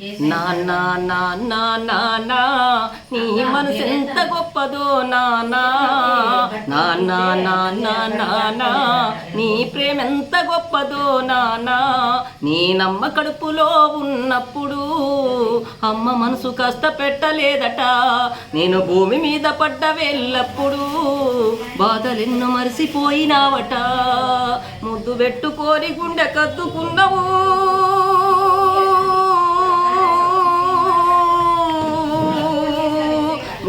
నానా నా నా నాన్న నీ మనసు ఎంత గొప్పదో నానా నాన్న నాన్న నాన్న నీ ప్రేమ ఎంత గొప్పదో నానా నీ. నమ్మ కడుపులో ఉన్నప్పుడు అమ్మ మనసు కష్టపెట్టలేదట నేను భూమి మీద పడ్డ వెళ్ళప్పుడు బాధలెన్ను మరిసిపోయినావట. ముద్దు పెట్టుకొని గుండె కద్దుకున్నావు.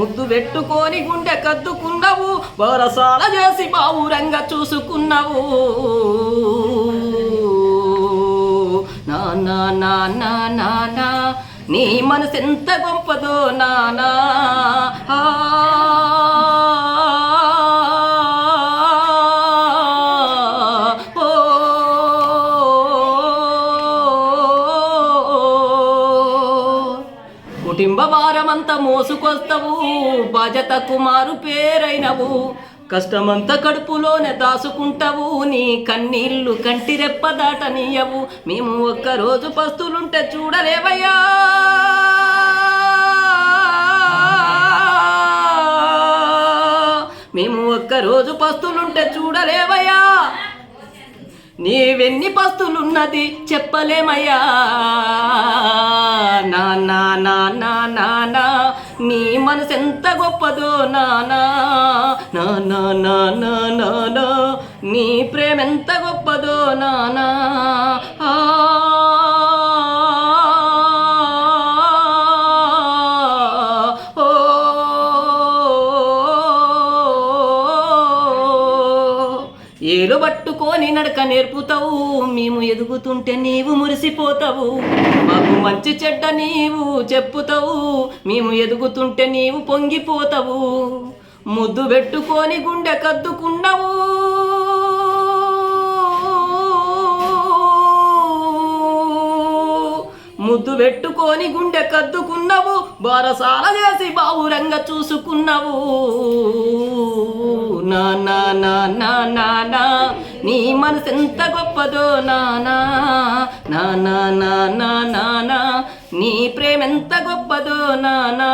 ముద్దు పెట్టుకొని గుండె కద్దుకున్నావు వరసాల చేసి బావురంగా చూసుకున్నావు. నానా నానా నానా నీ మనసు ఎంత గొప్పదో నానా కుటుంబ భారమంతా మోసుకొస్తావు. బాధ్యత కుమారు పేరైనవు. కష్టమంతా కడుపులోనే దాసుకుంటావు నీ కన్నీళ్ళు కంటి రెప్ప దాటనీయవు. మేము ఒక్కరోజు పస్తులుంటే చూడలేవయ్యా. మేము ఒక్కరోజు పస్తులుంటే చూడలేవయ్యా. నీవెన్ని పస్తులున్నది చెప్పలేమయ్యా. మనసు ఎంత గొప్పదో నానా నా నా నా నా నీ ప్రేమ ఎంత గొప్ప ఏలు పట్టుకొని నడక నేర్పుతావు. మేము ఎదుగుతుంటే నీవు మురిసిపోతావు. మాకు మంచి చెడ్డ నీవు చెప్పుతావు. మేము ఎదుగుతుంటే నీవు పొంగిపోతావు. ముద్దు పెట్టుకొని గుండె కద్దుకున్నావు. ముద్దు పెట్టుకొని గుండె కద్దుకున్నావు. బారసాల చేసి బావురంగా చూసుకున్నావు. నా నా నా నీ మనసు ఎంత గొప్పదో నానా నానా నా నానా నీ ప్రేమ ఎంత గొప్పదో నానా